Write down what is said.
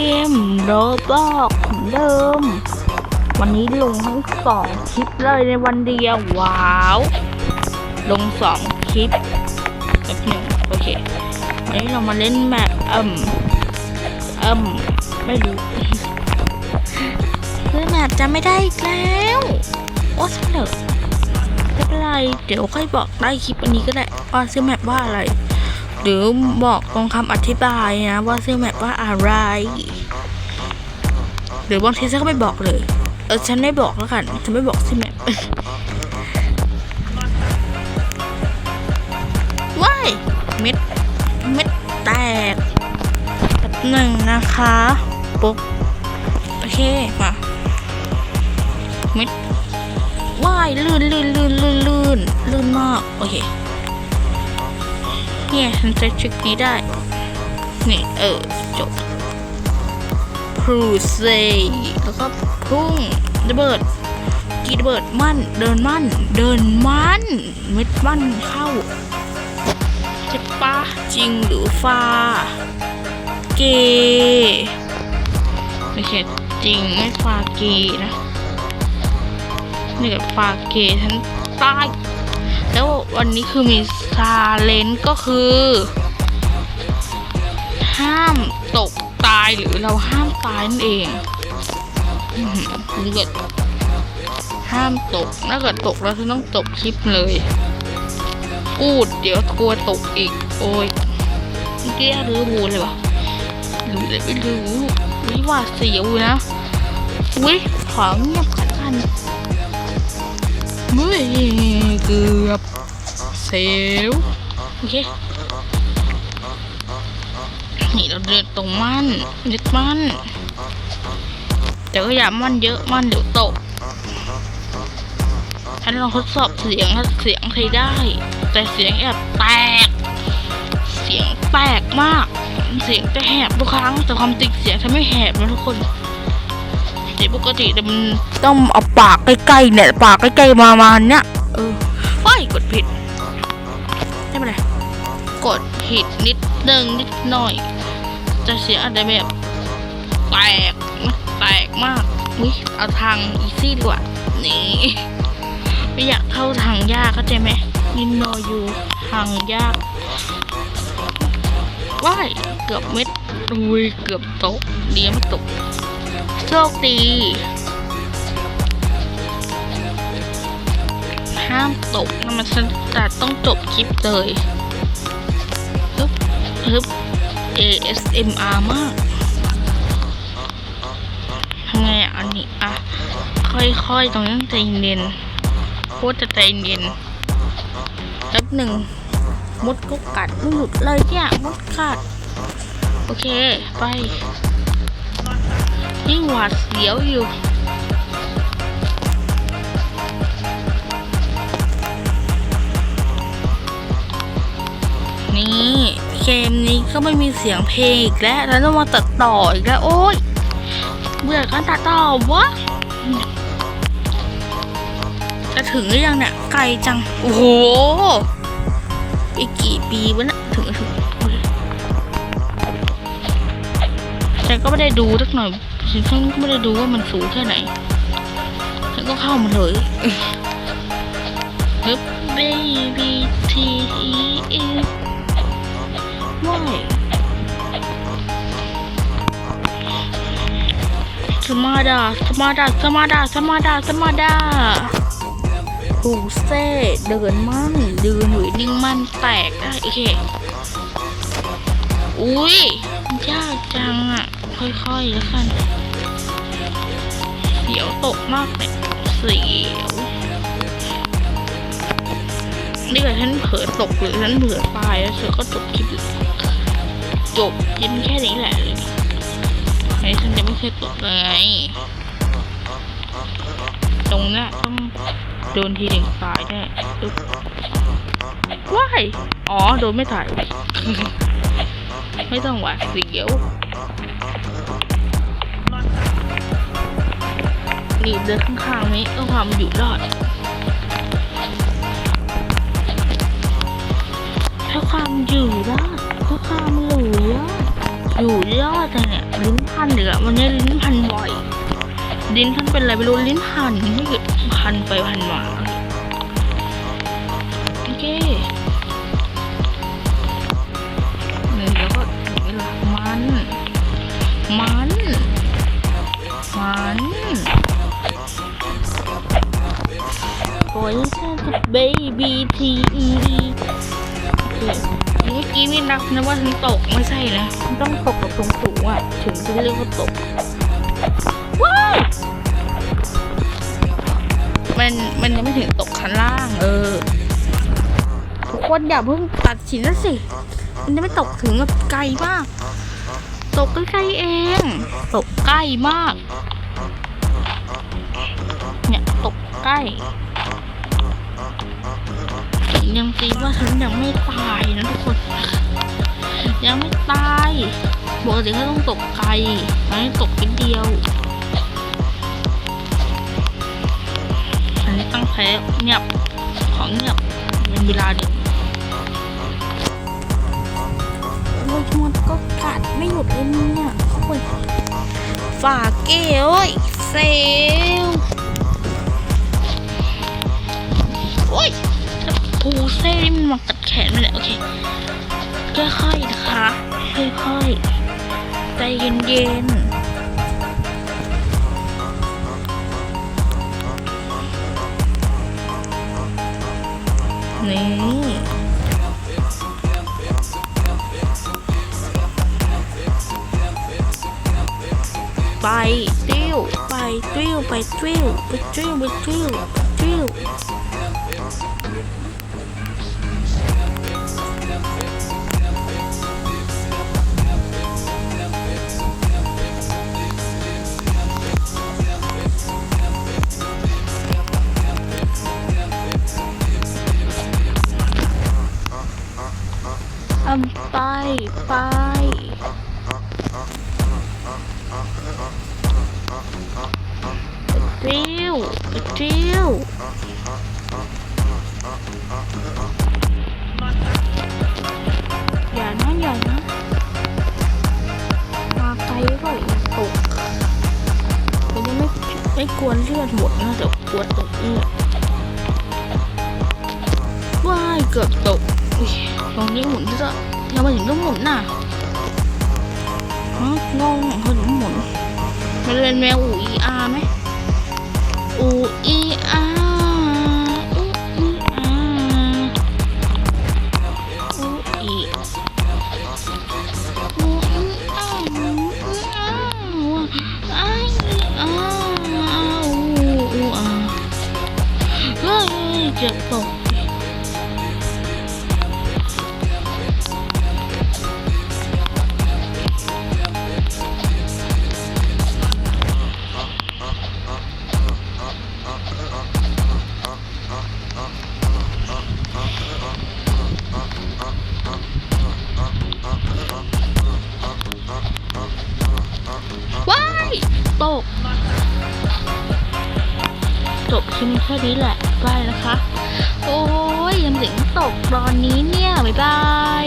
เกมโรบอกเหมือนเดิม วันนี้ลงทั้งสองคลิปเลยในวันเดียว ว้าว ลงสองคลิปแบบหนึ่งโอเค วันนี้เรามาเล่นแมปเอิ่มเอิ่มไม่รู้เล่นแมปจะไม่ได้อีกแล้วโอ้สนอไม่เป็นไร เดี๋ยวค่อยบอกได้คลิปอันนี้ก็ได้ว่าซื้อแมปว่าอะไร รือบอกตรงคำอธิบายนะว่าซื้อแมปว่าอะไร หรือบางทีฉันก็ไม่บอกเลย เออฉันไม่บอกแล้วกันฉันไม่บอกซื้อแมปว้ายเม็ดเม็ดแตกแบบหนึ่งนะคะปุ๊บโอเคมาเม็ดว้ายลื่นลื่นลื่นลื่นลื่นลื่นมากโอเค เนี่ยฉันจะชึกนี้ได้ นี่ เออ จบพรูเซแล้วก็พุ่งระเบิดกีระเบิดมั่น เดินมั่น เดินมั่นเม็ดมั่นเข้าใช่ปะจริงหรือฟาเกย์ไม่ใช่จริงไม่ฟาเกย์นะนี่กับฟาเกย์ฉันตาย แล้ววันนี้คือมีซาเลนก็คือ ห้ามตกตายหรือเราห้ามตายนั่นเองอื้อหือเลือดห้ามตกถ้าเกิดตกแล้วฉันต้องตกคลิปเลยพูดเดี๋ยวกลัวตกอีก โอ้ยเกี้รื้อบูเลยวะหรู้เลยไม่รู้วิว่าเสียวอยู่นะวิขอเงียบขันกันเมื่อย เกือบเสียวโอเคนี่เราเดินตรงมั่นยึดมั่นแต่ก็อย่ามั่นเยอะมั่นเดี๋ยวตกฉันลองทดสอบเสียงเสียงใช้ได้ แต่เสียงแอบแตก เสียงแตกมาก เสียงจะแหบทุกครั้ง แต่ความจริงเสียงฉันไม่แหบนะทุกคนเสียงปกติแต่มันต้องเอาปากใกล้ๆเนี่ยปากใกล้ๆมามาเนี่ย อ้ยกดผิดไม่เป็นไรกดผิดนิดนึงนิดหน่อย จะเสียอาจจะแบบแตกนะแตกมากวิเอาทางอีซี่ดีกว่า นี่ไม่อยากเข้าทางยากเข้าใจไหมนินโนอยู่ทางยากว้ายเกือบเม็ดอุ้ยเกือบตกเดียวไม่ตกโชคดี ห้ามตกนะมันฉันแต่ต้องจบคลิปเลยฮึบฮึบ ASMR มากทำไงอะอันนี้อะ ค่อยๆ ตรงนี้ใจเย็นโคตรจะใจเย็นแป๊บหนึ่งมดก็กัดไม่หยุดเลยเนี่ยมดกัด โอเค ไปยิ่งหวาดเสียวอยู่ นี่เกมนี้ก็ไม่มีเสียงเพลงอีกแล้วแล้วต้องมาตัดต่ออีกแล้ว โอ๊ยเบื่อการตัดต่อวะจะถึงหรือยังเนี่ยไกลจัง โอ้โหอีกกี่ปีวะเนี่ยถึงถึงฉันก็ไม่ได้ดูสักหน่อยฉันก็ไม่ได้ดูว่ามันสูงแค่ไหนฉันก็เข้ามาเลยฮึบ baby t e ว้าย สมาดาสมาดาสมาดาสมาดาสมาดาผูเซ่เดินมั่นเดินหรือนิ่งมั่นแตกได้โอเคอุ้ยยากจังอะ ค่อยๆแล้วกันเสียวตกมากเนี่ยเสียวนี่ก็ฉันเผลอตกหรือฉันเผลอตายแล้วเธอก็จบคลิปเลย จบคลิปแค่นี้แหละเลยไอ้ฉันจะไม่เคยตกเลยตรงนี้ต้องโดนทีหนึ่งตายแน่อึ๊บว้ายอ๋อ โดนไม่ถ่าย ไม่ต้องหวาดเสียวรีบเดินข้างๆนี้เพื่อความอยู่รอด ถ้าความอยู่ อยู่รอดอยู่เนี่ยลิ้นพันเดี๋ยววันนี้ลิ้นพันบ่อยลิ้นพันเป็นอะไรไม่รู้ลิ้นพันไม่หยุดพันไปพันมาโอเคนี่แล้วก็ถึงเวลามัน มัน มันโอ้ยฉันจะ baby T E D โอเค เมื่อกี้ม่นับนะว่าฉันตกไม่ใช่นะมันต้องตกกับสูงสูงๆอะถึงจะเรียกว่าตกว้าวมันมันยังไม่ถึงตกชั้นล่างเออทุกคนอย่าเพิ่งตัดสินนะสิ มันยังไม่ตกถึงแบบไกลมาก ตกใกล้ๆเอง ตกใกล้มาก เนี่ยตกใกล้ ยังตีว่าฉันยังไม่ตายนะทุกคน ยังไม่ตายปกติเขาต้องตกไกลอันนี้ตกนิดเดียว อันนี้ตั้งแพ้เงียบ ของเงียบเป็นเวลาเดียวโอ้ยมันก็กัดไม่หยุดเลยเนี่ยโอ้ยฝากเก้เอ้ยเซลโอ้ย ปูเซ่นี่มันมากัดแขนไม่ได้โอเคค่อยๆนะคะค่อยๆใจเย็นๆนี่ไปติ้วไปติ้วไปติ้วไปติ้วไปติ้วไปติ้ว ไปไปติ้วไปติ้วอย่านะอย่านะมาไกลก็อีกตกมันยังไม่ไม่กวนเลือดหมดนะแต่กวนตกเลือดว้ายเกือบตกตรงนี้หมุนซะ ทำไมาถึงต้องหมุนน่ะฮะงงเขาถึงหมุนมันเป็นแมวอูอีอาไหมอูอี คลิปแค่นี้แหละบายนะคะ โอ้ยยังถึงตกตอนนี้เนี่ย บ๊ายบาย